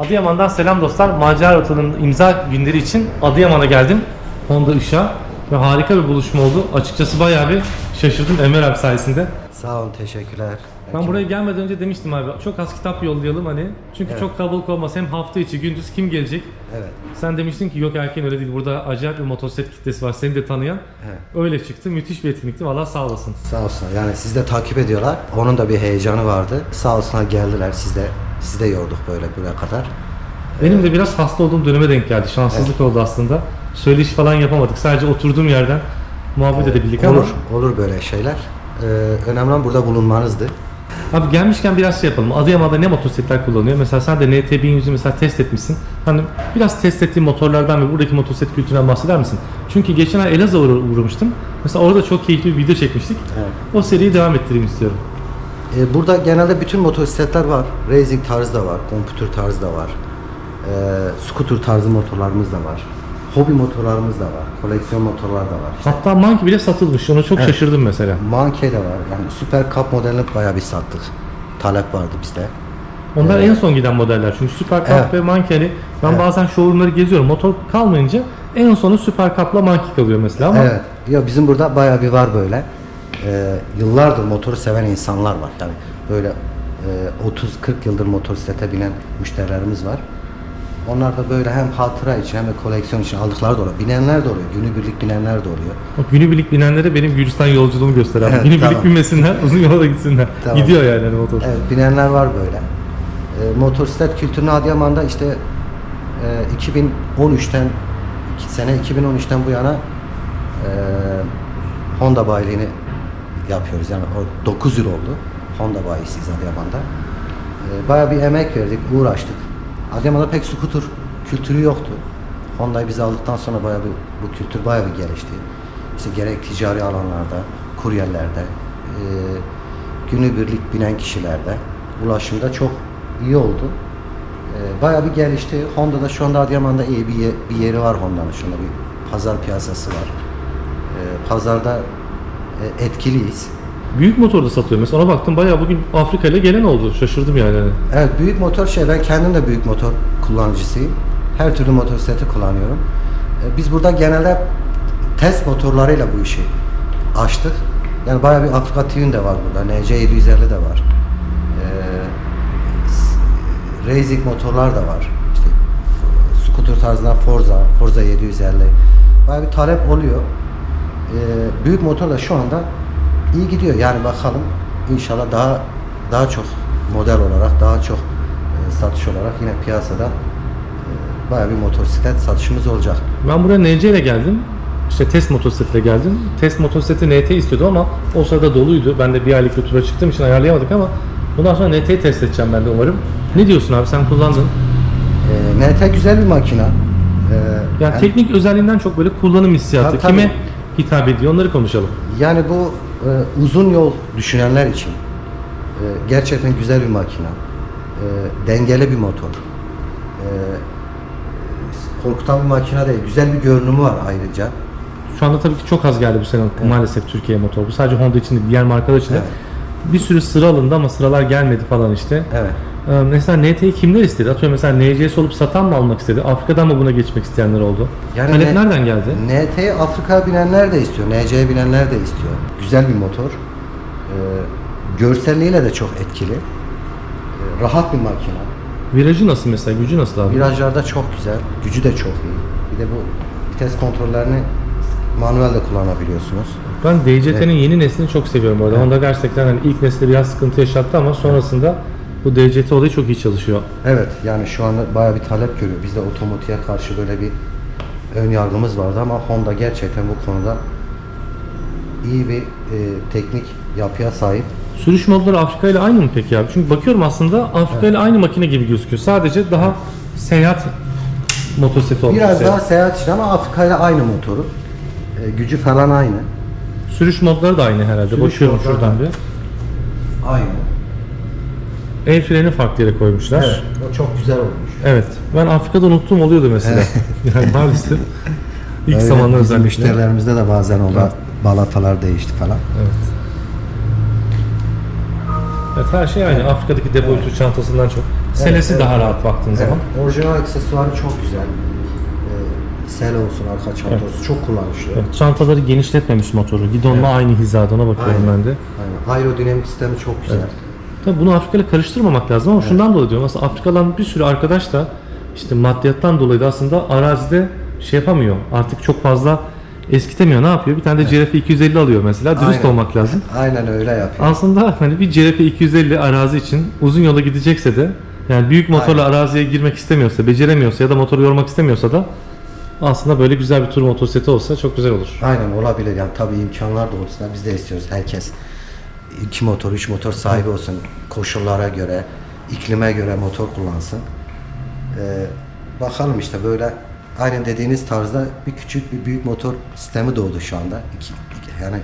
Adıyaman'dan selam dostlar. Macera Rotanın imza günleri için Adıyaman'a geldim. Honda Işık'a ve harika bir buluşma oldu. Açıkçası bayağı bir şaşırdım Emre abi sayesinde. Sağ olun, teşekkürler. Ben buraya gelmeden önce demiştim abi çok az kitap yollayalım hani. Çünkü çok kalabalık olmaz. Hem hafta içi gündüz kim gelecek? Evet. Sen demiştin ki yok erken öyle değil. Burada acayip bir motosiklet kitlesi var. Seni de tanıyan. Öyle çıktı. Müthiş bir etkinlikti. Valla sağ olasın. Sağ olsun. Yani siz de takip ediyorlar. Onun da bir heyecanı vardı. Sağ olsunlar geldiler. Siz de siz de yorduk böyle buraya kadar. Benim de biraz hasta olduğum döneme denk geldi. Şanssızlık oldu aslında. Söyleyiş falan yapamadık. Sadece oturduğum yerden muhabbet edebildik ama. Olur, olur böyle şeyler. Ee, önemli olan burada bulunmanızdı. Abi gelmişken biraz şey yapalım. Adıyaman'da ne motosikletler kullanıyor? Mesela sen de NT 1100'ü mesela test etmişsin. Hani biraz test ettiğin motorlardan ve buradaki motosiklet kültüründen bahseder misin? Çünkü geçen ay Elazığ'a uğra- uğramıştım. Mesela orada çok keyifli bir video çekmiştik. Evet. O seriyi devam ettireyim istiyorum. Ee, burada genelde bütün motosikletler var. Racing tarzı da var, kompütür tarzı da var. Ee, scooter tarzı motorlarımız da var. Hobi motorlarımız da var. Koleksiyon motorlar da var. Hatta Monkey bile satılmış. Ona çok şaşırdım mesela. Monkey de var. Yani Super Cup modelini bayağı bir sattık. Talep vardı bizde. Onlar en son giden modeller. Çünkü Super Cup Evet. ve Monkey hani ben bazen showroomları geziyorum. Motor kalmayınca en sonu Super Cup'la Monkey kalıyor mesela ama Evet. Ya bizim burada bayağı bir var böyle. Ee, yıllardır motoru seven insanlar var. Yani böyle e, 30-40 yıldır motosiklete binen müşterilerimiz var. Onlar da böyle hem hatıra için hem de koleksiyon için aldıkları da oluyor. Binenler de oluyor. Günübirlik binenler de oluyor. o günübirlik binenlere benim Gürcistan yolculuğumu göster abi. Evet, günübirlik tamam. binmesinler, uzun yola da gitsinler. Tamam. Gidiyor yani hani motor. Evet, binenler var böyle. E, motosiklet kültürünü Adıyaman'da işte e, 2013'ten iki sene 2013'ten bu yana e, Honda bayiliğini yapıyoruz. Yani o 9 yıl oldu. Honda bayisiyiz Adıyaman'da. E, bayağı bir emek verdik, uğraştık. Adıyaman'da pek scooter kültürü yoktu. Honda'yı biz aldıktan sonra bayağı bir, bu kültür bayağı bir gelişti. İşte gerek ticari alanlarda, kuryelerde, e, günübirlik binen kişilerde ulaşımda çok iyi oldu. E, bayağı bir gelişti. Honda'da şu anda Adıyaman'da iyi bir, ye- bir yeri var Honda'nın. Şunda bir pazar piyasası var. E, pazarda etkiliyiz. Büyük motor da satıyor mesela. Ona baktım bayağı bugün Afrika ile gelen oldu. Şaşırdım yani. Evet büyük motor şey ben kendim de büyük motor kullanıcısıyım. Her türlü motosikleti kullanıyorum. E, Biz burada genelde test motorlarıyla bu işi açtık. Yani bayağı bir Afrika Twin de var burada. NC 750 de var. Ee, racing motorlar da var. İşte scooter tarzında Forza, Forza 750. Bayağı bir talep oluyor. Ee, büyük motor da şu anda iyi gidiyor. Yani bakalım inşallah daha daha çok model olarak, daha çok e, satış olarak yine piyasada e, bayağı bir motosiklet satışımız olacak. Ben buraya NC ile geldim. İşte test motosikletle geldim. Test motosikleti NT istiyordu ama o sırada doluydu. Ben de bir aylık bir tura çıktığım için ayarlayamadık ama bundan sonra NT'yi test edeceğim ben de umarım. Ne diyorsun abi sen kullandın? E, NT güzel bir makina. E, Yani hem- teknik özelliğinden çok böyle kullanım hissiyatı. Tabii. Kime hitap ediyor onları konuşalım. Yani bu e, uzun yol düşünenler için e, gerçekten güzel bir makina. E, dengeli bir motor. E, korkutan bir makine değil. Güzel bir görünümü var ayrıca. Şu anda tabii ki çok az geldi bu sene maalesef Türkiye motor. Bu sadece Honda için değil, diğer markalar için de. Evet. Bir sürü sıra alındı ama sıralar gelmedi falan işte. Evet. Ee, mesela NT'yi kimler istedi? Atıyorum mesela NCS olup satan mı almak istedi? Afrika'dan mı buna geçmek isteyenler oldu? Yani Talep ne- nereden geldi? NT'ye Afrika binenler de istiyor. NC'ye binenler de istiyor. Güzel bir motor. E, görselliğiyle de çok etkili. E, rahat bir makina. Virajı nasıl mesela? Gücü nasıl abi? Virajlarda çok güzel. Gücü de çok iyi. Bir de bu vites kontrollerini manuel de kullanabiliyorsunuz. Ben DCT'nin yeni neslini çok seviyorum bu arada. Honda gerçekten hani ilk nesli biraz sıkıntı yaşattı ama sonrasında bu DCT olayı çok iyi çalışıyor. Evet yani şu anda bayağı bir talep görüyor. Bizde otomotive karşı böyle bir ön yargımız vardı ama Honda gerçekten bu konuda iyi bir e, teknik yapıya sahip. Sürüş modları Afrika ile aynı mı peki abi? Çünkü bakıyorum aslında Afrika ile aynı makine gibi gözüküyor. Sadece daha seyahat motosikleti olmuş. Biraz Seyahat. daha seyahat için ama Afrika ile aynı motoru. E, gücü falan aynı. Sürüş modları da aynı herhalde. Sürüş Bakıyorum şuradan da. bir. Aynı. El freni farklı yere koymuşlar. Evet. O çok güzel olmuş. Evet. Ben Afrika'da unuttum oluyordu mesela. yani maalesef. İlk Öyle zamanlar bizim özellikle. müşterilerimizde de bazen oldu. Balatalar değişti falan. Evet. Evet her şey aynı. Afrika'daki depo üstü çantasından çok. Selesi evet. daha rahat baktığın Evet, zaman. orijinal aksesuarı çok güzel. Ee, sel olsun, arka çanta olsun çok kullanışlı. Evet, çantaları genişletmemiş motoru. Gidonla aynı hizada ona bakıyorum Aynen. ben de. Aynen. Aerodinamik sistemi çok güzel. Tabii bunu Afrika ile karıştırmamak lazım ama şundan dolayı diyorum. Aslında Afrikalı'dan bir sürü arkadaş da işte maddiyattan dolayı da aslında arazide şey yapamıyor. Artık çok fazla eskitemiyor. Ne yapıyor? Bir tane de CRF 250 alıyor mesela. Dürüst Aynen. olmak lazım. Aynen öyle yapıyor. Aslında hani bir CRF 250 arazi için uzun yola gidecekse de yani büyük motorla araziye girmek istemiyorsa, beceremiyorsa ya da motoru yormak istemiyorsa da aslında böyle güzel bir tur motosikleti olsa çok güzel olur. Aynen olabilir. Yani tabii imkanlar doğrultusunda biz de istiyoruz. Herkes iki motor, üç motor sahibi olsun. Koşullara göre, iklime göre motor kullansın. Ee, bakalım işte böyle aynen dediğiniz tarzda bir küçük bir büyük motor sistemi doğdu şu anda. İki, iki- yani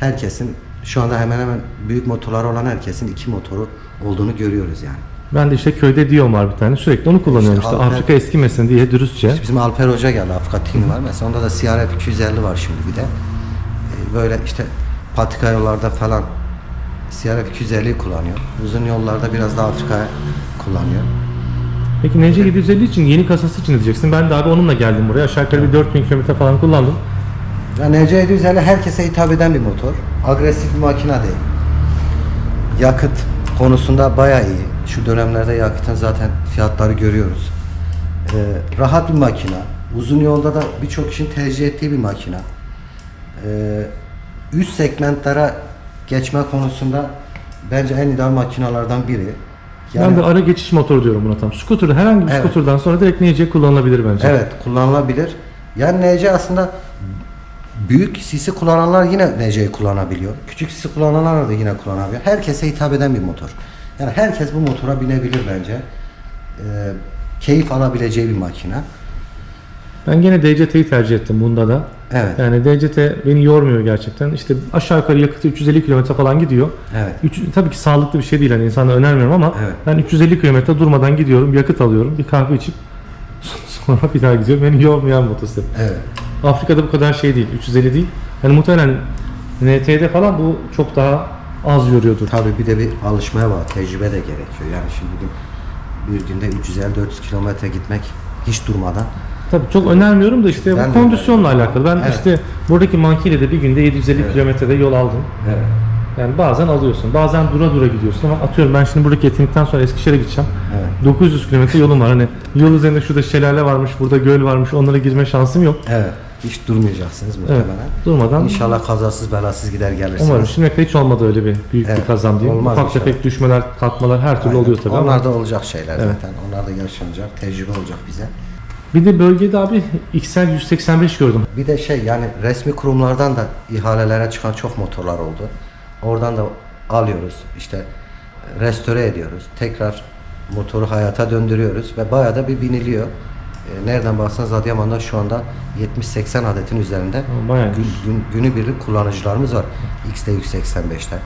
herkesin şu anda hemen hemen büyük motorları olan herkesin iki motoru olduğunu görüyoruz yani. Ben de işte köyde Dion var bir tane. Sürekli onu kullanıyorum İşte işte. Alper- Afrika eskimesin diye dürüstçe. İşte bizim Alper Hoca geldi. Afrika Team var. Mesela onda da CRF 250 var şimdi bir de. Ee, böyle işte patika yollarda falan CRF 250'yi kullanıyor. Uzun yollarda biraz daha Afrika'ya kullanıyor. Peki NC 750 için yeni kasası için diyeceksin? Ben de abi onunla geldim buraya. Aşağı yukarı bir 4000 km falan kullandım. Yani NC 750 herkese hitap eden bir motor. Agresif bir makine değil. Yakıt konusunda bayağı iyi. Şu dönemlerde yakıtın zaten fiyatları görüyoruz. Ee, rahat bir makine. Uzun yolda da birçok kişinin tercih ettiği bir makine. Ee, üst segmentlere geçme konusunda bence en ideal makinalardan biri. ben de ara geçiş motoru diyorum buna tam. Scooter herhangi bir Evet. scooter'dan sonra direkt NC kullanılabilir bence. Evet kullanılabilir. Yani NC aslında büyük sisi kullananlar yine NC'yi kullanabiliyor. Küçük sisi kullananlar da yine kullanabiliyor. Herkese hitap eden bir motor. Yani herkes bu motora binebilir bence. Ee, keyif alabileceği bir makine. Ben gene DCT'yi tercih ettim bunda da. Evet. Yani DCT beni yormuyor gerçekten. İşte aşağı yukarı yakıtı 350 km falan gidiyor. Evet. Üç, tabii ki sağlıklı bir şey değil. Hani insana önermiyorum ama Evet. ben 350 km durmadan gidiyorum, yakıt alıyorum, bir kahve içip sonra bir daha gidiyorum. Beni yormayan motosiklet. Evet. Afrika'da bu kadar şey değil, 350 değil. Yani muhtemelen NT'de falan bu çok daha az yoruyordur. Tabii bir de bir alışmaya var. Tecrübe de gerekiyor. Yani şimdi bugün bir günde 350-400 kilometre gitmek hiç durmadan. Tabii çok önermiyorum da işte Ben bu de kondisyonla önermiyorum. alakalı. Ben Evet. işte buradaki mankiyle de bir günde 750 Evet. kilometrede yol aldım. Evet. Yani bazen alıyorsun, bazen dura dura gidiyorsun ama atıyorum ben şimdi buradaki etkinlikten sonra Eskişehir'e gideceğim. Evet. 900 kilometre yolum var. Hani yol üzerinde şurada şelale varmış, burada göl varmış. Onlara girme şansım yok. Evet. Hiç durmayacaksınız Evet. muhtemelen. Durmadan İnşallah kazasız belasız gider gelirsiniz. umarım kadar hiç olmadı öyle bir büyük bir Evet, kazam diyeyim. olmaz Ufak tefek düşmeler, kalkmalar her türlü Aynen. oluyor tabii Onlar ama. da olacak şeyler Evet. zaten. Onlar da yaşanacak. Tecrübe olacak bize. Bir de bölgede abi XL 185 gördüm. Bir de şey yani resmi kurumlardan da ihalelere çıkan çok motorlar oldu. Oradan da alıyoruz. işte restore ediyoruz. Tekrar motoru hayata döndürüyoruz ve bayağı da bir biniliyor. E, Nereden baksanız Adıyaman'da şu anda 70-80 adetin üzerinde bayağı. gün, gün, günübirlik kullanıcılarımız var. XT185'te.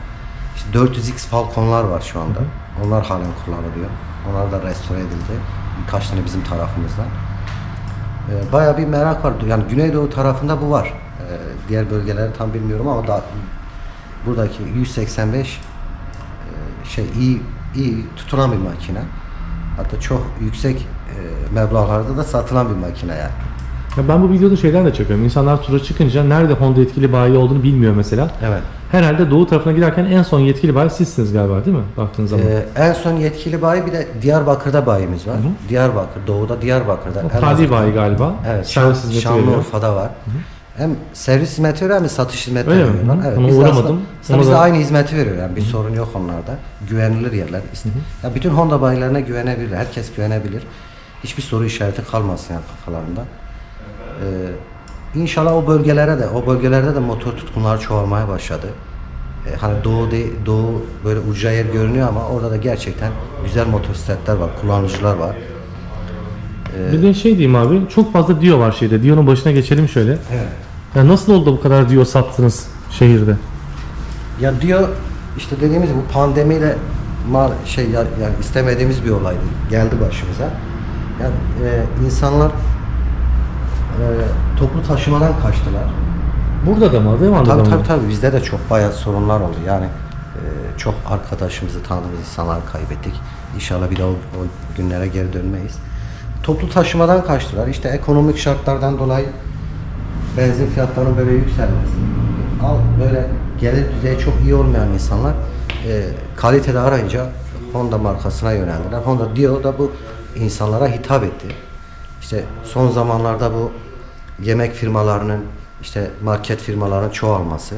İşte 400X Falcon'lar var şu anda. Onlar halen kullanılıyor. Onlar da restore edildi. Birkaç tane bizim tarafımızdan. Ee, bayağı bir merak var. Yani Güneydoğu tarafında bu var. Ee, diğer bölgeleri tam bilmiyorum ama da buradaki 185 e, şey iyi iyi tutulan bir makine. Hatta çok yüksek e, meblağlarda da satılan bir makine yani. Ya ben bu videoda şeyden de çekiyorum. İnsanlar tura çıkınca nerede Honda yetkili bayi olduğunu bilmiyor mesela. Evet. Herhalde doğu tarafına giderken en son yetkili bayi sizsiniz galiba değil mi? Baktığınız zaman. Ee, en son yetkili bayi bir de Diyarbakır'da bayimiz var. Diyarbakır, doğuda Diyarbakır'da. Tadi bayi galiba. Evet, Servis hizmeti. Şanlıurfa'da var. Hem servis hizmeti veriyor hem satış hizmeti Öyle mi? veriyorlar. Hı. Evet, Ona biz uğramadım. aslında- biz de aynı hizmeti veriyor yani bir sorun yok onlarda. Güvenilir yerler. Ya bütün Honda bayilerine güvenebilir. Herkes güvenebilir. Hiçbir soru işareti kalmasın yani kafalarında. Ee, inşallah o bölgelere de o bölgelerde de motor tutkunları çoğalmaya başladı. Ee, hani doğu de, doğu böyle uca yer görünüyor ama orada da gerçekten güzel motosikletler var, kullanıcılar var. Bir de şey diyeyim abi, çok fazla Dio var şeyde. Dio'nun başına geçelim şöyle. Evet. Ya nasıl oldu bu kadar Dio sattınız şehirde? Ya diyor işte dediğimiz bu pandemiyle mal şey ya, yani istemediğimiz bir olaydı. Geldi başımıza. Yani e, insanlar e, toplu taşımadan kaçtılar. Burada da mı? Adıyaman'da da Tabii mı? tabii tabii bizde de çok bayağı sorunlar oldu. Yani e, çok arkadaşımızı tanıdığımız insanları kaybettik. İnşallah bir daha o, o günlere geri dönmeyiz. Toplu taşımadan kaçtılar. İşte ekonomik şartlardan dolayı benzin fiyatlarının böyle yükselmesi. Al böyle gelir düzeyi çok iyi olmayan insanlar e, kalitede arayınca Honda markasına yöneldiler. Honda Dio da bu insanlara hitap etti. İşte son zamanlarda bu yemek firmalarının işte market firmaların çoğalması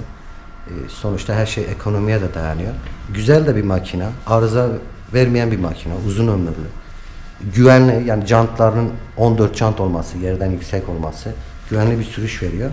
e, sonuçta her şey ekonomiye de dayanıyor. Güzel de bir makine, arıza vermeyen bir makine, uzun ömürlü. Güvenli yani jantlarının 14 jant olması, yerden yüksek olması güvenli bir sürüş veriyor.